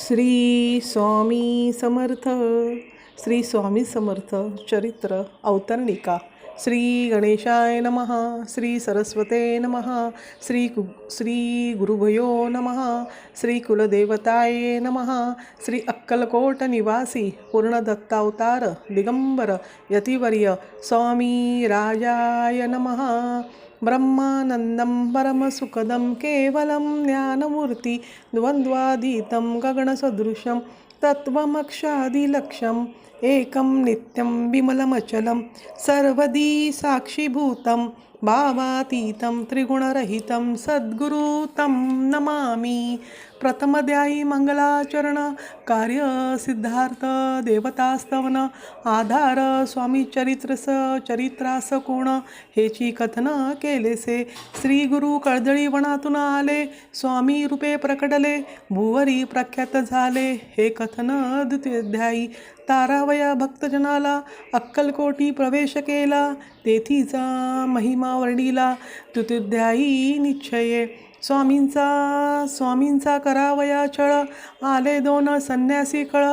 श्री स्वामी समर्थ श्री स्वामी समर्थ चरित्र अवतरणिका श्री गणेशाय नमः श्री सरस्वते नमः श्री कु श्री गुरुभयो नमः श्री कुलदेवताय नमः श्री अक्कलकोट निवासी पूर्णदत्तावतार दिगंबर यतिवर्य स्वामी राजाय नमः। ब्रह्मानन्दं परमसुखदं केवलं ज्ञानमूर्ति द्वन्द्वातीतं गगणसदृशं तत्त्वमक्षादिलक्ष्यम् एकं नित्यं विमलमचलं सर्वदी साक्षीभूतं भावातीतं त्रिगुणरहितं सद्गुरु तं नमामि। प्रथमध्यायी मंगलाचरण कार्य सिद्धार्थ देवतास्तवन आधार स्वामी चरित्रस चरित्रास कोण हेची कथन केलेसे। श्री गुरु कळदळी वनातून आले स्वामी रूपे प्रकटले भुवरी प्रख्यात झाले। हे कथन द्वितीयाध्यायी तारावया भक्तजनाला अक्कलकोटी प्रवेश केला। तेथीचा महिमा वर्णिला तुतुध्यायी निश्चये। स्वामींचा स्वामींचा करावया छळ. आले दोन संन्यासी कळ.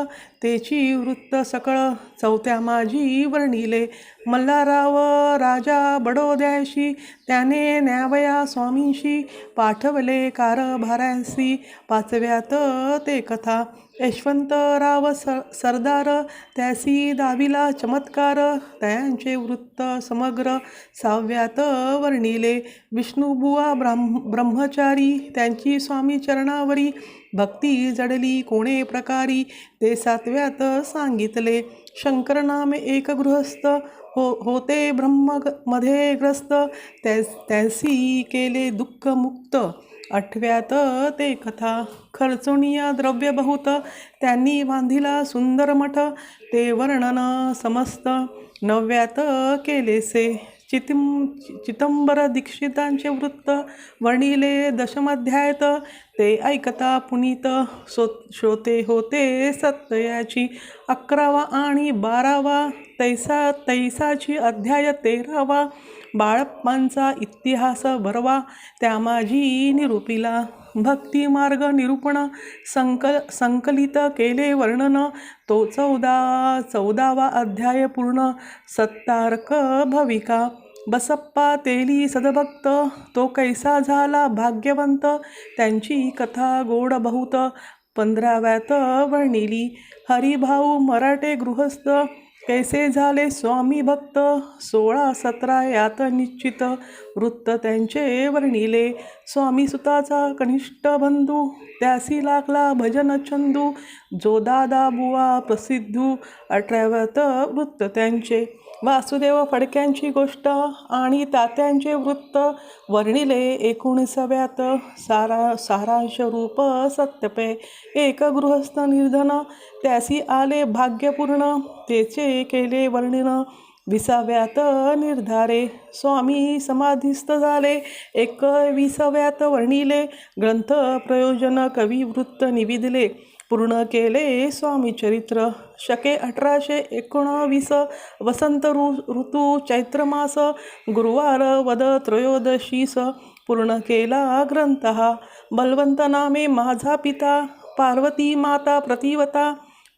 तेची वृत्त सकळ. चौथ्या माझी वर्णिले मल्हाराव राजा बडोद्याशी. त्याने न्यावया स्वामींशी. पाठवले कारभाऱ्यांशी. पाचव्यात ते कथा. यशवंतराव स सरदार. त्यासी दाविला चमत्कार. त्यांचे वृत्त समग्र. साव्यात वर्णिले विष्णुबुवा ब्राह्म ब्रह्मचारी त्यांची स्वामी चरणावरी. भक्ती जडली कोणे प्रकारी? ते सातव्यात सांगितले शंकर नाम एक गृहस्थ हो होते ब्रह्ममध्ये ग्रस्त. त्या त्यांसी केले दुःखमुक्त. आठव्यात ते कथा खर्चुनिया द्रव्य बहुत. त्यांनी बांधिला सुंदर मठ. ते वर्णन समस्त. नवव्यात केलेसे चितिम चितंबर दीक्षितांचे वृत्त वर्णिले दशमाध्यायत. ते ऐकता पुनीत सो श्रोते होते सत्ययाची अकरावा आणि बारावा तैसा तैसाची अध्याय तेरावा. बाळप्पांचा इतिहास भरवा त्या माझी निरूपिला भक्ती मार्ग निरूपण संकल संकलित केले वर्णन. तो चौदा चौदावा अध्याय पूर्ण. सत्तार्क भविका. बसप्पा तेली सदभक्त. तो कैसा झाला भाग्यवंत? त्यांची कथा गोड बहुत. पंधराव्यात वर्णिली हरिभाऊ मराठे गृहस्थ. कैसे झाले स्वामी भक्त? सोळा सतरा यात निश्चित वृत्त त्यांचे वर्णिले. स्वामी सुताचा कनिष्ठ बंधू त्यासी लागला भजन छंदू. जो दादा बुवा प्रसिद्धू अठराव्यात वृत्त त्यांचे. वासुदेव फडक्यांची गोष्ट आणि तात्यांचे वृत्त वर्णिले एकोणीसाव्यात. सारा सारांश रूप सत्यपे एक गृहस्थ निर्धन त्यासी आले भाग्यपूर्ण तेचे केले वर्णिन विसाव्यात निर्धारे स्वामी समाधीस्थ झाले एकविसाव्यात वर्णिले ग्रंथ प्रयोजन कवी वृत्त निविदले. पूर्ण केले स्वामी चरित्र. शके अठराशे एकोणावीस वसंत ऋ ऋतू चैत्रमास गुरुवार वद त्रयोदशीस पूर्ण केला ग्रंथ. बलवंत नामे माझा पिता पार्वती माता प्रतिवता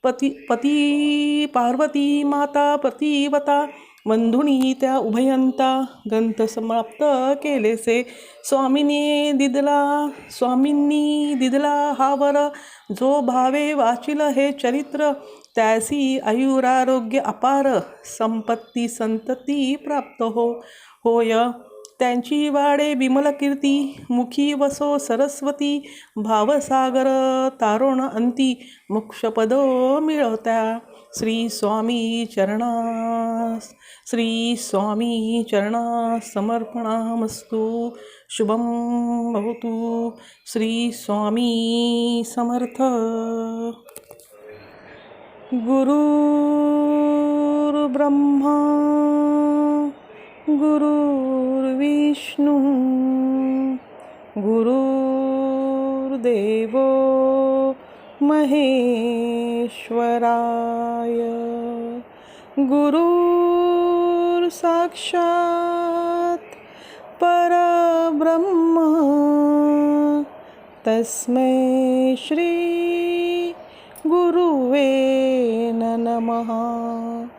पती पती पार्वती माता प्रतिवता बंधुनी त्या उभयंता ग्रंथ समाप्त केलेसे. स्वामिनी दिदला स्वामींनी दिदला हा वर. जो भावे वाचिल हे चरित्र त्यासी आयुरारोग्य अपार. संपत्ती संतती प्राप्त हो होय. त्यांची वाडे विमल कीर्ती मुखी वसो सरस्वती भावसागर तारुण अंती मोक्षपदो मिळवत्या श्री स्वामी चरणास श्री स्वामी चरणास समर्पणामस्तु. शुभं भवतु. श्री स्वामी समर्थ. गुरुर्ब्रह्मा गुरुर्विष्णू गुरुर्देवो महेश्वराय. गुरुर्साक्षात् परब्रह्म तस्मै श्री नमः.